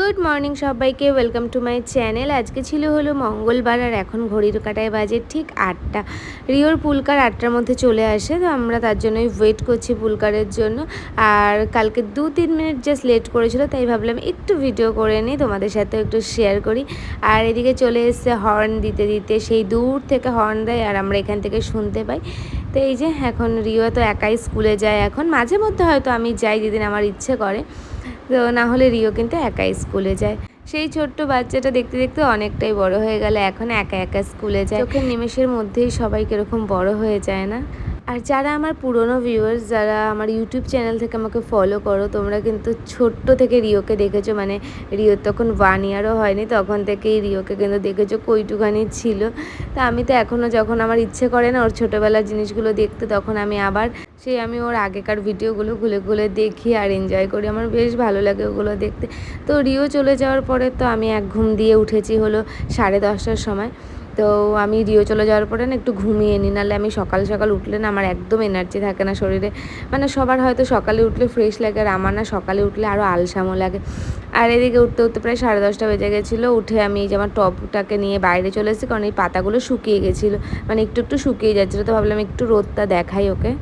Good morning সবাইকে, welcome to my channel. আজকে ছিল হলো মঙ্গলবার আর এখন ঘড়ির কাটায় বাজে ঠিক আটটা। রিওর পুলকার আটটার মধ্যে চলে আসে, তো আমরা তার জন্যই ওয়েট করছি পুলকারের জন্য। আর কালকে দু তিন মিনিট জাস্ট লেট করেছিল, তাই ভাবলাম একটু ভিডিও করে নিই, তোমাদের সাথে একটু শেয়ার করি। আর এদিকে চলে এসছে হর্ন দিতে দিতে, সেই দূর থেকে হর্ন দেয় আর আমরা এখান থেকে শুনতে পাই। তো এই যে এখন রিও তো একাই স্কুলে যায় এখন, মাঝে মধ্যে হয়তো আমি যাই, যেদিন আমার ইচ্ছে করে। তো না হলে রিও কিন্তু একাই স্কুলে যায়। সেই ছোট্ট বাচ্চাটা দেখতে দেখতে অনেকটাই বড় হয়ে গেল, এখন একা একা স্কুলে যায়। চোখের নিমেষের মধ্যেই সবাই কীরকম বড় হয়ে যায় না? আর যারা আমার পুরনো ভিউয়ার্স যারা আমার ইউটিউব চ্যানেল থেকে আমাকে ফলো করো, তোমরা কিন্তু ছোট্ট থেকে রিওকে দেখেছ মানে রিও তখন ওয়ান ইয়ারও হয়নি, তখন থেকেই রিওকে কিন্তু দেখেছ, কইটুখানি ছিল। তা আমি তো এখনও যখন আমার ইচ্ছে করে না ওর ছোটোবেলার জিনিসগুলো দেখতে, তখন আমি আবার সেই আমি ওর আগেকার ভিডিওগুলো ঘুলে ঘুলে দেখি আর এনজয় করি। আমার বেশ ভালো লাগে ওগুলো দেখতে। তো রিও চলে যাওয়ার পরে তো আমি এক ঘুম দিয়ে উঠেছি হলো সাড়ে দশটার সময়। তো আমি রিও চলে যাওয়ার পরে না একটু ঘুমিয়ে নিই, নাহলে আমি সকাল সকাল উঠলে না আমার একদম এনার্জি থাকে না শরীরে। মানে সবার হয়তো সকালে উঠলে ফ্রেশ লাগে আর আমার না সকালে উঠলে আরও আলসামও লাগে। আর এদিকে উঠতে উঠতে প্রায় সাড়ে দশটা বেজে গেছিল, উঠে আমি যে আমার টপটাকে নিয়ে বাইরে চলে এসেছি, কারণ এই পাতাগুলো শুকিয়ে গেছিল। মানে একটু একটু শুকিয়ে যাচ্ছিল, তো ভাবলাম একটু রোদটা দেখাই ওকে।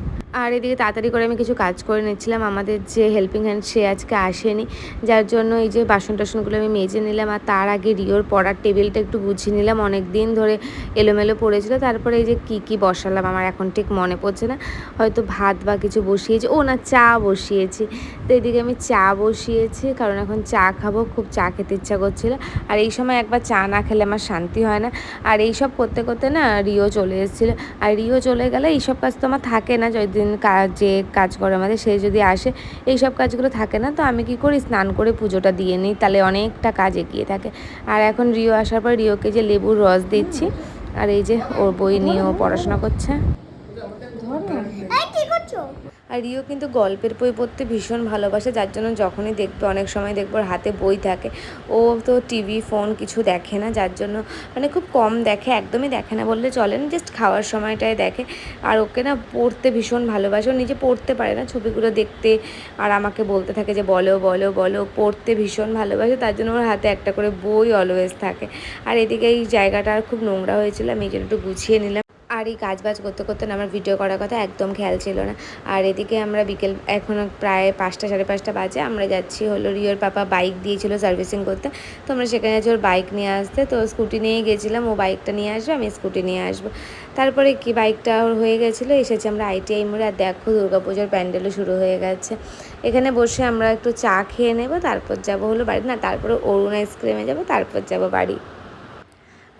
আর এদিকে তাড়াতাড়ি করে আমি কিছু কাজ করে নিচ্ছিলাম। আমাদের যে হেল্পিং হ্যান্ড সে আজকে আসেনি। যার জন্য এই যে বাসন টাসনগুলো আমি মেজে নিলাম আর তার আগে রিওর পড়ার টেবিলটা একটু গুছিয়ে নিলাম। অনেক দিন ধরে এলোমেলো পড়েছিল। তারপরে এই যে কি কি বসালাম আমার এখন ঠিক মনে পড়ছে না। হয়তো ভাত বা কিছু বসিয়েছি। ও না, চা বসিয়েছি। তো এদিকে আমি চা বসিয়েছি, কারণ এখন চা খাব। খুব চা খেতে ইচ্ছা করছিল। আর এই সময় একবার চা না খেলে আমার শান্তি হয় না। আর এই সব করতে করতে না রিও চলে এসেছিল। আর রিও চলে গেলে এইসব কাজ তো আমার থাকে না। যদি কাজ যে কাজ করে আমাদের, সে যদি আসে এই সব কাজগুলো থাকে না, তো আমি কি করি? স্নান করে পুজোটা দিয়ে নিই, তাহলে অনেকটা কাজ এগিয়ে থাকে। আর এখন রিও আসার পর রিওকে যে লেবুর রস দিচ্ছি, আর এই যে ওর বই নিয়ে ও পড়াশোনা করছে। আর রিও কিন্তু গল্পের বই পড়তে ভীষণ ভালোবাসে, যার জন্য যখনই দেখবে অনেক সময় দেখব ওর হাতে বই থাকে। ও তো টিভি, ফোন কিছু দেখে না, যার জন্য মানে খুব কম দেখে, একদমই দেখে না। বললে চলে না জাস্ট খাওয়ার সময়টায় দেখে। আর ওকে না পড়তে ভীষণ ভালোবাসে, ও নিজে পড়তে পারে না ছবিগুলো দেখতে। আর আমাকে বলতে থাকে যে, বলো বলো বলো। পড়তে ভীষণ ভালোবাসে, তার জন্য ওর হাতে একটা করে বই অলওয়েজ থাকে। আর এদিকে এই জায়গাটা খুব নোংরা হয়েছিল, আমি এই জন্য একটু গুছিয়ে নিলাম। আর এই কাজ বাজ করতে করতে না আমার ভিডিও করার কথা একদম খেয়াল ছিল না। আর এদিকে আমরা বিকেল এখনও প্রায় পাঁচটা, সাড়ে পাঁচটা বাজে, আমরা যাচ্ছি হলো রিওর পাপা বাইক দিয়েছিল সার্ভিসিং করতে। তো আমরা সেখানে যাচ্ছি ওর বাইক নিয়ে আসতে। তো স্কুটি নিয়ে গেছিলাম, ও বাইকটা নিয়ে আসবে, আমি স্কুটি নিয়ে আসব। তারপরে কি বাইকটা ওর হয়ে গেছিল, এসেছি আমরা আইটিআই মোড়ে। আর দেখো দুর্গাপুজোর প্যান্ডেলও শুরু হয়ে গেছে। এখানে বসে আমরা একটু চা খেয়ে নেব, তারপর যাব হলো বাড়ি। না, তারপরে অরুণ আইসক্রিমে যাব, তারপর যাব বাড়ি।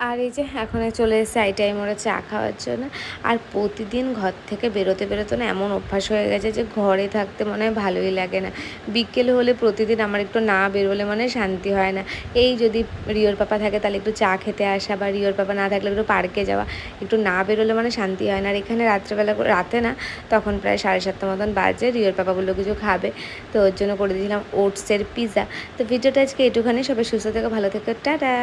আর এই যে এখন চলে এসেছে আই টাইম ওরা চা খাওয়ার জন্য। আর প্রতিদিন ঘর থেকে বেরোতে বেরোতে না এমন অভ্যাস হয়ে গেছে যে ঘরে থাকতে মনে হয় ভালোই লাগে না। বিকেল হলে প্রতিদিন আমার একটু না বেরোলে মানে শান্তি হয় না। এই যদি রিওর পাপা থাকে তাহলে একটু চা খেতে আসা বা রিওর পাপা না থাকলে একটু পার্কে যাওয়া। একটু না বেরোলে মানে শান্তি হয় না। আর এখানে রাত্রেবেলা রাতে না তখন প্রায় সাড়ে সাতটা মতন বাজে রিওর পাপাগুলো কিছু খাবে। তো ওর জন্য করে দিয়েছিলাম ওটসের পিৎজা তো ভিডিওটা আজকে এটুখানি। সবাই সুস্থ থেকে, ভালো থেকে। টাটা।